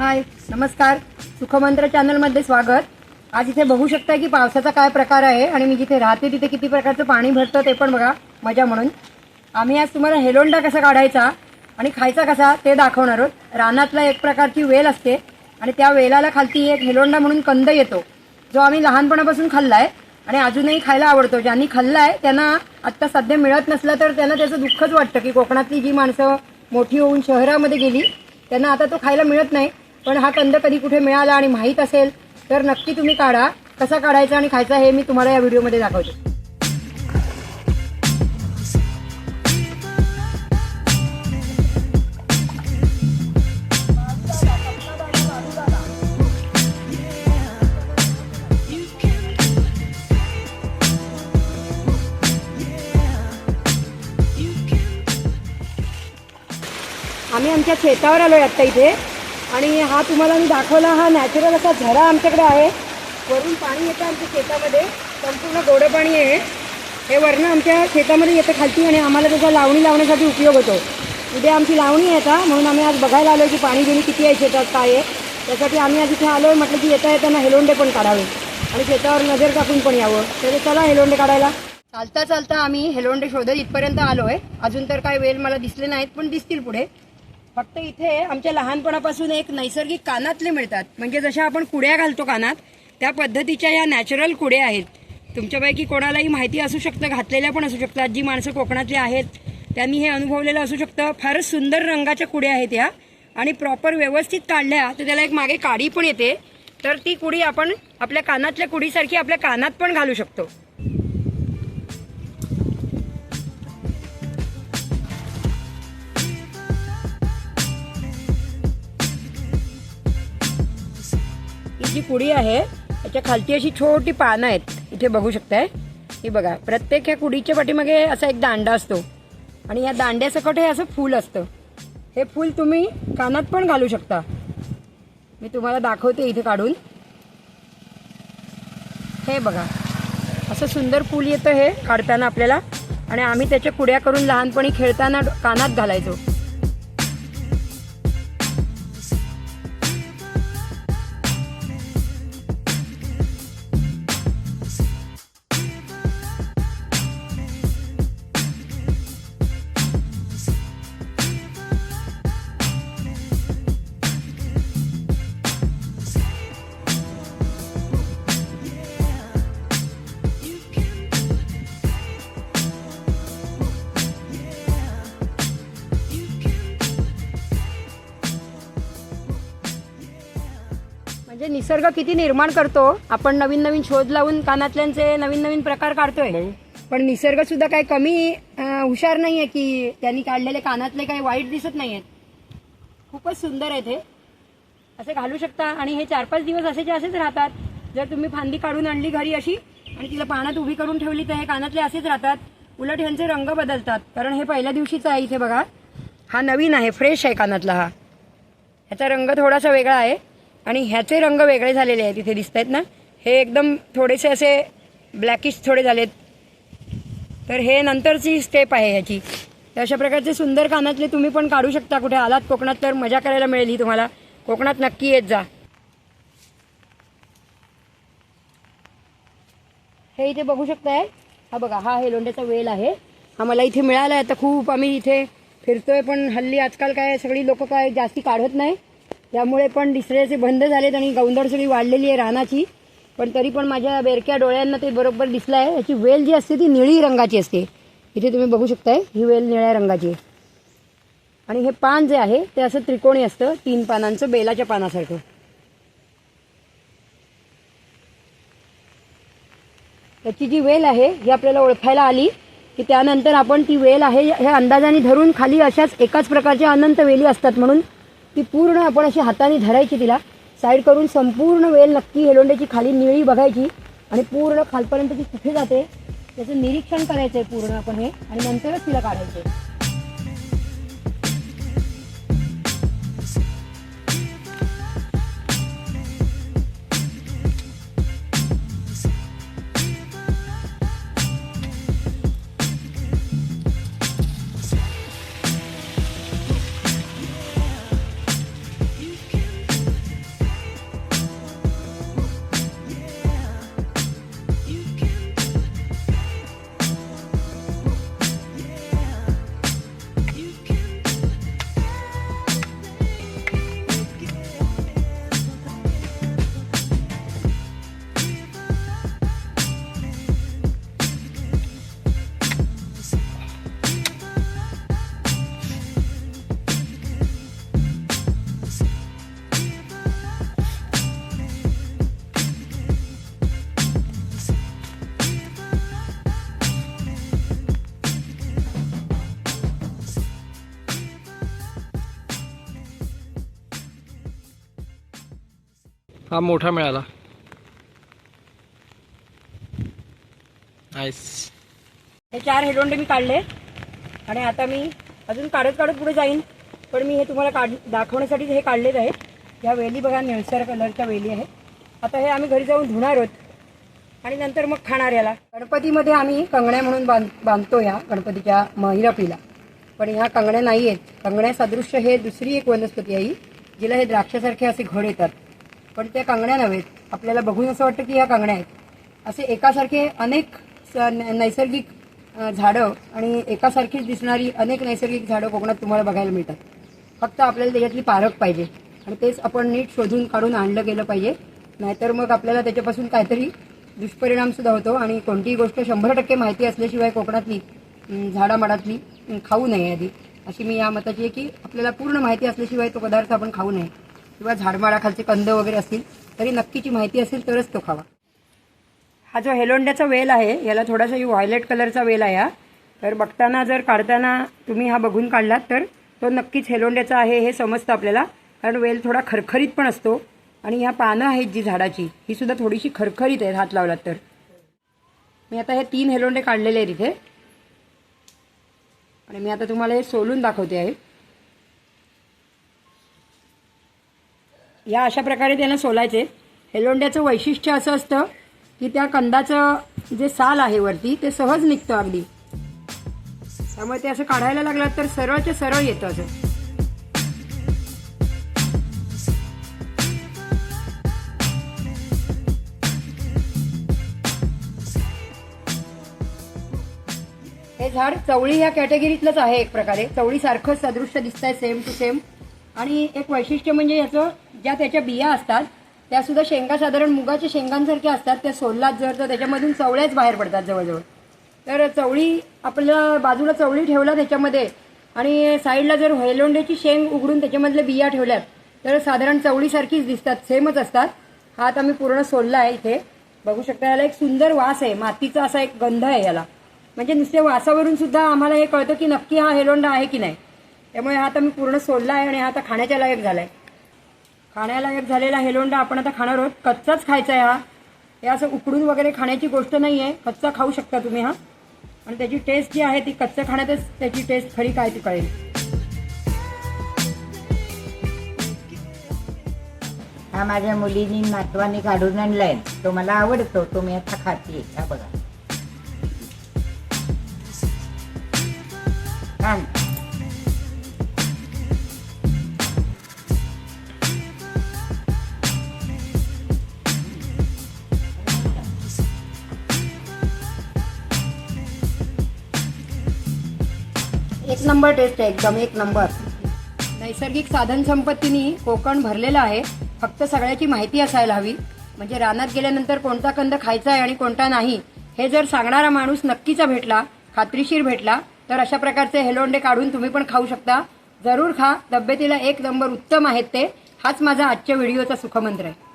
हाय नमस्कार. सुखमंत्र चॅनलमध्ये स्वागत. आज इथे बघू शकता की पावसाचा काय प्रकार आहे आणि मी जिथे राहते तिथे किती प्रकारचं पाणी भरतं ते पण बघा मजा म्हणून. आम्ही आज तुम्हाला हेलोंडा कसा काढायचा आणि खायचा कसा ते दाखवणार आहोत. रानातला एक प्रकारची वेल असते आणि त्या वेलाला खालती एक हेलोंडा म्हणून कंद येतो. जो आम्ही लहानपणापासून खाल्लाय आणि अजूनही खायला आवडतो. ज्यांनी खाल्लाय त्यांना आत्ता सध्या मिळत नसला तर त्यांना त्याचं दुःखच वाटतं की कोकणातली जी माणसं मोठी होऊन शहरामध्ये गेली त्यांना आता तो खायला मिळत नाही. पण हा कंद कधी कुठे मिळाला आणि माहीत असेल तर नक्की तुम्ही काढा. कसा काढायचा आणि खायचा हे मी तुम्हाला या व्हिडिओमध्ये दाखवते. आम्ही आमच्या शेतावर आलो आत्ता इथे. आणि हा तुम्हाला मी दाखवला हा नॅचरल असा झरा आमच्याकडे आहे. वरून पाणी येतं आमच्या शेतामध्ये. संपूर्ण गोडं पाणी आहे. हे वरनं आमच्या शेतामध्ये येतं खालती आणि आम्हाला त्याचा लावणी लावण्यासाठी उपयोग होतो. उद्या आमची लावणी आहे आता म्हणून आम्ही आज बघायला आलो की पाणी बिणी किती आहे शेतात काय आहे. त्यासाठी आम्ही आज इथे आलो म्हटलं की येता येताना हेलोंडे पण काढावे. आणि शेतावर नजर टाकून पण यावं. तर चला हेलोंडे काढायला. चालता चालता आम्ही हेलोंडे शोधत इथपर्यंत आलो आहे अजून तर काय वेल मला दिसले नाहीत पण दिसतील पुढे. फक्त इथे आमच्या लहानपणापासून एक नैसर्गिक कानातले मिळतात. म्हणजे जशा आपण कुड्या घालतो कानात त्या पद्धतीच्या या नॅचरल कुड्या आहेत. तुमच्यापैकी कोणालाही माहिती असू शकतं घातलेल्या पण असू शकतात. जी माणसं कोकणातली आहेत त्यांनी हे अनुभवलेलं असू शकतं. फारच सुंदर रंगाच्या कुड्या आहेत या. आणि प्रॉपर व्यवस्थित काढल्या तर त्याला एक मागे काडी पण येते. तर ती कुडी आपण आपल्या कानातल्या कुडीसारखी आपल्या कानात पण घालू शकतो. जी कुडी आहे. त्याच्या खालती अशी छोटी पानं आहेत. इथे बघू शकताय. ही बघा प्रत्येक ह्या कुडीच्या पाठीमागे असा एक दांडा असतो. आणि या दांड्यासकट हे असं फूल असतं. हे फूल तुम्ही कानात पण घालू शकता. मी तुम्हाला दाखवते इथे काढून. हे बघा असं सुंदर फूल येतं हे काढताना आपल्याला. आणि आम्ही त्याच्या कुड्या करून लहानपणी खेळताना कानात घालायचो. म्हणजे निसर्ग किती निर्माण करतो आपण नवीन नवीन शोध लावून कानातल्यांचे नवीन नवीन प्रकार काढतोय. पण निसर्ग सुद्धा काही कमी अं, हुशार नाहीये की त्यांनी काढलेले कानातले काही वाईट दिसत नाहीयेत. खूपच सुंदर आहेत हे असे घालू शकता आणि हे चार पाच दिवस असेचे असेच राहतात जर तुम्ही फांदी काढून आणली घरी अशी आणि तिला पाण्यात उभी करून ठेवली तर हे कानातले असेच राहतात. उलट ह्यांचे रंग बदलतात. कारण हे पहिल्या दिवशीचं आहे इथे बघा. हा नवीन आहे फ्रेश आहे कानातला हा. ह्याचा रंग थोडासा वेगळा आहे. आणि ह्याचे रंग वेगळे झालेले आहेत इथे दिसत आहेत ना? हे एकदम थोडेसे असे ब्लॅकिश थोडे झालेत. तर हे नंतरची स्टेप आहे ह्याची. तर अशा प्रकारचे सुंदर कानातले तुम्ही पण काढू शकता कुठे आलात कोकणात तर मजा करायला मिळेल ही तुम्हाला. कोकणात नक्की येत जा. हे इथे बघू शकताय. हा बघा हा हेलोंड्याचा वेल आहे. हा मला इथे मिळाला आहे आता खूप आम्ही इथे फिरतोय पण हल्ली आजकाल काय सगळी लोक काय जास्ती काढत नाही. त्यामुळे पण दिसण्याचे बंद झालेत आणि गौंदड सगळी वाढलेली आहे रानाची. पण तरी पण माझ्या बेरक्या डोळ्यांना ते बरोबर दिसलं आहे याची वेल जी असते ती निळी रंगाची असते. इथे तुम्ही बघू शकताय ही वेल निळ्या रंगाची आहे. आणि हे पान जे आहे ते असं त्रिकोणी असतं तीन पानांचं बेलाच्या पानासारखं. त्याची जी वेल आहे ही आपल्याला ओळखायला आली की त्यानंतर आपण ती वेल आहे ह्या अंदाजाने धरून खाली अशाच एकाच प्रकारच्या अनंत वेली असतात म्हणून ती पूर्ण आपण अशी हाताने धरायची तिला. साईड करून संपूर्ण वेल नक्की हेलोंड्याची खाली निळी बघायची आणि पूर्ण खालपर्यंत ती कुठे जाते त्याचं निरीक्षण करायचं आहे पूर्ण आपण हे आणि नंतरच तिला काढायचं आहे हा मोठा मिळाला. नाईस हे चार हेडोंडे मी काढले. आणि आता मी अजून काढत काढत पुढे जाईन. पण मी हे तुम्हाला काढ दाखवण्यासाठी हे काढलेच आहे. या वेली बघा निळसर कलरच्या वेली आहेत. आता हे आम्ही घरी जाऊन धुणार आहोत. आणि नंतर मग खाणार याला. गणपतीमध्ये आम्ही कंगण्या म्हणून बांध बांधतो या गणपतीच्या महिरपीला पण ह्या कंगण्या नाही आहेत कंगण्या सदृश्य हे दुसरी एक वनस्पती आहे जिला हे द्राक्षासारखे असे घड येतात. पण त्या कंगण्या नव्हेत. आपल्याला बघून असं वाटतं की ह्या कंगण्या आहेत. असे एकासारखे अनेक स- न- नैसर्गिक झाडं आणि एकासारखीच दिसणारी अनेक नैसर्गिक झाडं कोकणात तुम्हाला बघायला मिळतात. फक्त आपल्याला त्याच्यातली पारख पाहिजे आणि तेच आपण नीट शोधून काढून आणलं गेलं पाहिजे. नाहीतर मग आपल्याला त्याच्यापासून काहीतरी दुष्परिणामसुद्धा होतो आणि कोणतीही गोष्ट शंभर टक्के माहिती असल्याशिवाय कोकणातली झाडामाडातली खाऊ नये आधी. अशी मी या मताची आहे की आपल्याला पूर्ण माहिती असल्याशिवाय तो पदार्थ आपण खाऊ नये. किंवा झाडमाडाखालचे कंद वगैरे असतील तरी नक्कीची माहिती असेल तरच तो खावा. हा जो हेलोंड्याचा वेल आहे याला थोडासा व्हायलेट कलरचा वेल आहे हा. तर बघताना जर काढताना तुम्ही हा बघून काढलात तर तो नक्कीच हेलोंड्याचा आहे हे समजतं आपल्याला. कारण वेल थोडा खरखरीत पण असतो. आणि ह्या पानं आहेत जी झाडाची ही सुद्धा थोडीशी खरखरीत आहेत हात लावलात तर. मी आता हे तीन हेलोंडे काढलेले आहेत इथे. आणि मी आता तुम्हाला हे सोलून दाखवते आहे. या अशा प्रकारे त्यांना सोलायचे. हेलोंड्याचं वैशिष्ट्य असं असतं की त्या कंदाचं जे साल आहे वरती ते सहज निघतं अगदी. त्यामुळे ते असं काढायला लागलं तर सरळच्या सरळ येतं असं. हे झाड चवळी ह्या कॅटेगरीतलंच आहे एक प्रकारे. चवळीसारखं सदृश्य दिसतंय सेम टू सेम आणि एक वैशिष्ट्य म्हणजे याचं ज्या त्याच्या बिया असतात त्यासुद्धा शेंगा साधारण मुगाच्या शेंगांसारख्या असतात त्या सोललात जर तर त्याच्यामधून चवळ्याच बाहेर पडतात जवळजवळ. तर चवळी आपल्या बाजूला चवळी ठेवला त्याच्यामध्ये आणि साईडला जर हेलोंड्याची शेंग उघडून त्याच्यामधल्या बिया ठेवल्यात तर साधारण चवळीसारखीच दिसतात सेमच असतात. हा आता मी पूर्ण सोलला आहे इथे. बघू शकता याला एक सुंदर वास आहे मातीचा असा एक गंध आहे याला. म्हणजे नुसत्या वासावरून सुद्धा आम्हाला हे कळतं की नक्की हा हेलोंडा आहे की नाही. त्यामुळे हा आता मी पूर्ण सोडला आहे आणि हा आता खाण्याच्या लायक झालाय. खाण्यालायक झालेला हेलोंडा आपण आता खाणार आहोत. कच्चाच खायचा आहे हा. हे असं उकडून वगैरे खाण्याची गोष्ट नाही आहे कच्चा खाऊ शकता तुम्ही हा. आणि त्याची टेस्ट जी आहे ती कच्चा खाण्यातच त्याची टेस्ट खरी काय ती कळेल. हा माझ्या मुलीनी नातवाने काढून आणलाय. तो मला आवडतो. तो मी आता खाते. हा बघा. नंबर टेस्ट आहे एकदम एक नंबर. नैसर्गिक साधनसंपत्तीनी कोकण भरलेलं आहे. फक्त सगळ्याची माहिती असायला हवी. म्हणजे रानात गेल्यानंतर कोणता कंद खायचा आहे आणि कोणता नाही हे जर सांगणारा माणूस नक्कीचा भेटला खात्रीशीर भेटला तर अशा प्रकारचे हेलोंडे काढून तुम्ही पण खाऊ शकता. जरूर खा. तब्येतीला एक नंबर उत्तम आहेत ते. हाच माझा आजच्या व्हिडिओचा सुखमंत्र आहे.